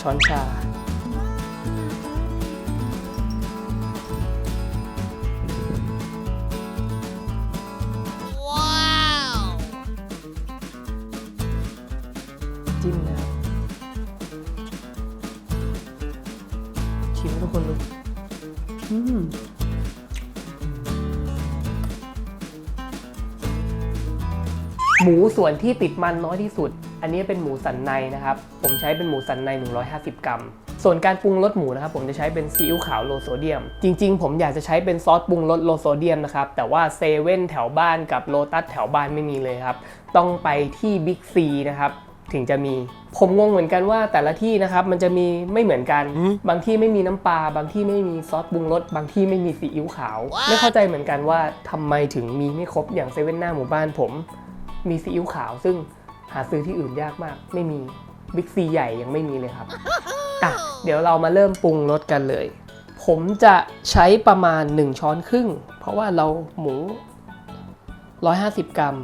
ช้อนชาจิ้มนะครับชิมทุกคนดูอืมหมูส่วนที่ติดมันน้อยที่สุด อันนี้เป็นหมูสันในนะครับ ผมใช้เป็นหมูสันใน 150 กรัม ส่วนการปรุงรสหมูนะครับ ผมจะใช้เป็นซีอิ๊วขาวโลโซเดียม จริง ๆ ผมอยากจะใช้เป็นซอสปรุงรสโลโซเดียมนะครับ แต่ว่าเซเว่นแถวบ้านกับโลตัสแถวบ้านไม่มีเลยครับ ต้องไปที่บิ๊กซีนะครับถึงจะมี ผมงงเหมือนกันว่าแต่ละที่นะครับมันจะมีไม่เหมือนกัน บางที่ไม่มีน้ำปลา บางที่ไม่มีซอสปรุงรส บางที่ไม่มีซีอิ๊วขาว ไม่เข้าใจเหมือนกันว่าทำไมถึงมีไม่ครบอย่างเซเว่นหน้าหมู่บ้านผม มีซีอิ๊วขาวซึ่ง หาซื้อที่อื่นยากมาก ไม่มีบิ๊กซีใหญ่ยังไม่มีเลยครับอะเดี๋ยวเรามาเริ่มปรุงรสกันเลย ผมจะใช้ประมาณ 1 ช้อนครึ่ง เพราะว่าเราหมู 150 กรัม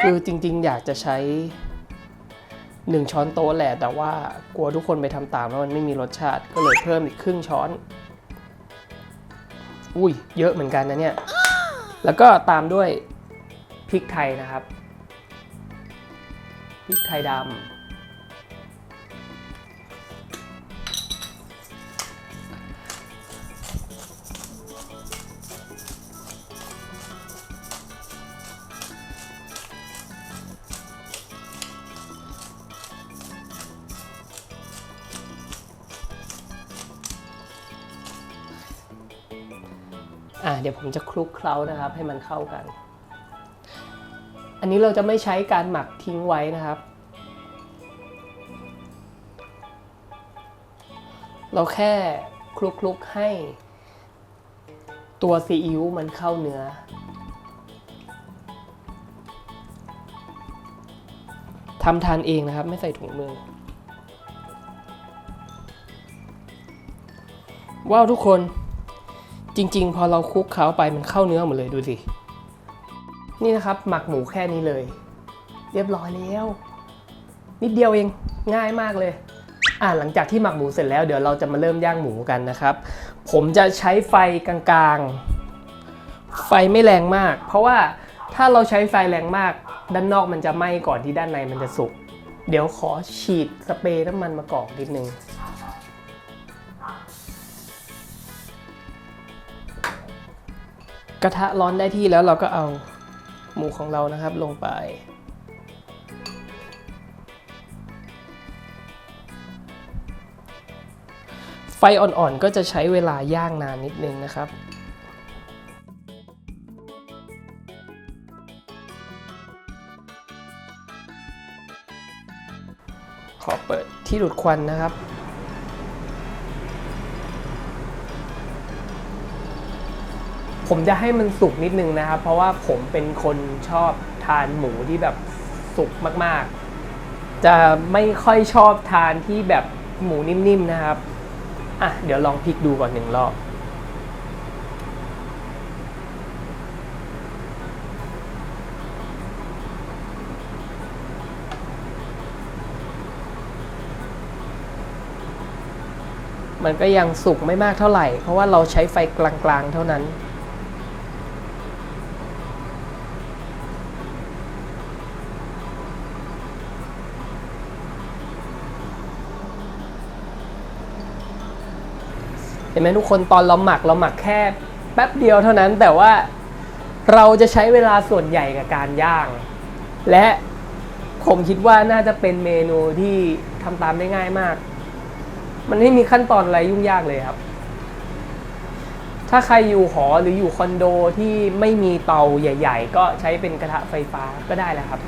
คือจริงๆ อยากจะใช้ 1 ช้อนโต๊ะแหละ แต่ว่ากลัวทุกคนไปทำตามแล้วมันไม่มีรสชาติก็เลยเพิ่มอีกครึ่งช้อน อุ้ยเยอะเหมือนกันนะเนี่ย แล้วก็ตามด้วยพริกไทยนะครับ พริกไทยดำ อะเดี๋ยวผมจะคลุกเคล้านะครับให้มันเข้ากัน อันนี้เราจะไม่ใช้การหมักทิ้งไว้นะครับ เราแค่คลุกๆให้ตัวซีอิ๊วมันเข้าเนื้อ ทำทานเองนะครับ ไม่ใส่ถุงมือ ว้าวทุกคน จริง ๆ พอเราคลุกเคล้าไปมันเข้าเนื้อหมดเลยดูสินี่นะครับ หมักหมูแค่นี้เลย เรียบร้อยแล้ว นิดเดียวเองง่ายมากเลยอ่าหลังจากที่หมักหมูเสร็จแล้วเดี๋ยวเราจะมาเริ่มย่างหมูกันนะครับ ผมจะใช้ไฟกลางๆ ไฟไม่แรงมาก เพราะว่าถ้าเราใช้ไฟแรงมาก ด้านนอกมันจะไหม้ก่อนที่ด้านในมันจะสุก เดี๋ยวขอฉีดสเปรย์น้ำมันมะกอกนิดนึง กระทะร้อนได้ที่แล้วเราก็เอาหมูของเรานะครับลงไป ไฟอ่อนๆก็จะใช้เวลาย่างนานนิดนึงนะครับขอเปิดที่ดูดควันนะครับ ผมจะให้มันสุกนิดนึงนะครับ เพราะว่าผมเป็นคนชอบทานหมูที่แบบสุกมากๆ จะไม่ค่อยชอบทานที่แบบหมูนิ่มๆนะครับ อะ เดี๋ยวลองพลิกดูก่อนหนึ่งรอบมันก็ยังสุกไม่มากเท่าไหร่ เพราะว่าเราใช้ไฟกลางๆ เท่านั้น เห็นไหมทุกคนตอนเราหมักเราหมักแค่แป๊บเดียวเท่านั้นแต่ว่าเราจะใช้เวลาส่วนใหญ่กับการย่าง และผมคิดว่าน่าจะเป็นเมนูที่ทำตามได้ง่ายมาก มันไม่มีขั้นตอนอะไรยุ่งยากเลยครับ ถ้าใครอยู่หอหรืออยู่คอนโดที่ไม่มีเตาใหญ่ ๆ ก็ใช้เป็นกระทะไฟฟ้าก็ได้แล้วครับ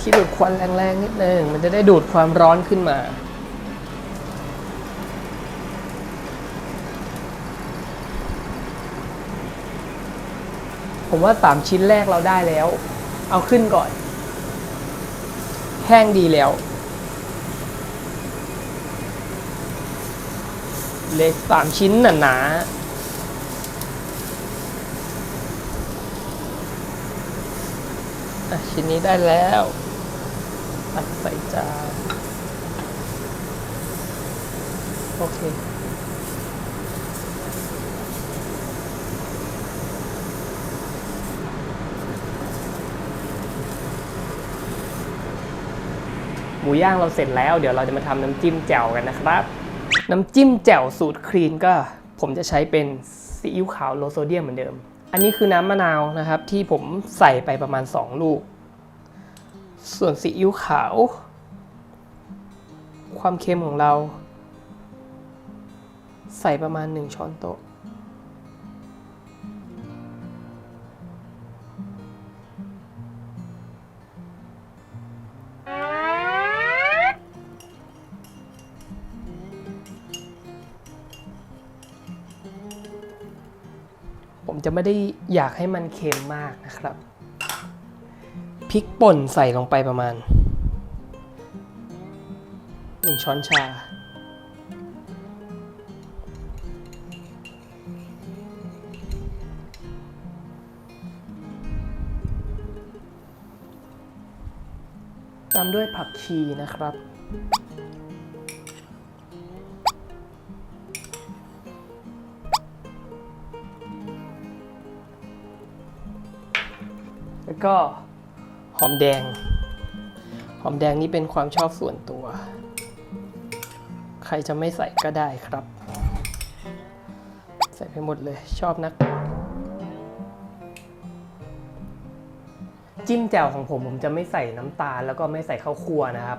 ที่ดูดควันแรงๆนิดนึงมันจะได้ดูดความร้อนขึ้นมาผมว่าสามชิ้นแรกเราได้แล้ว เอาขึ้นก่อน แห้งดีแล้ว เล็กสามชิ้นหนาหนาๆอะ ชิ้นนี้ได้แล้วตักใส่จาน โอเค หมูย่างเราเสร็จแล้ว เดี๋ยวเราจะมาทำน้ำจิ้มแจ่วกันนะครับ น้ำจิ้มแจ่วสูตรคลีนก็ผมจะใช้เป็นซีอิ๊วขาวโลโซเดียมเหมือนเดิม อันนี้คือน้ำมะนาวนะครับที่ผมใส่ไปประมาณ 2 ลูก ส่วนซีอิ๊วขาว ความเค็มของเรา ใส่ประมาณ 1 ช้อนโต๊ะ จะไม่ได้อยากให้มันเค็มมากนะครับพริกป่นใส่ลงไปประมาณ1ช้อนชา ตามด้วยผักชีนะครับ แล้วก็หอมแดง หอมแดงนี่เป็นความชอบส่วนตัว ใครจะไม่ใส่ก็ได้ครับ ใส่ไปหมดเลยชอบนัก จิ้มแจ่วของผมผมจะไม่ใส่น้ำตาลแล้วก็ไม่ใส่ข้าวคั่วนะครับ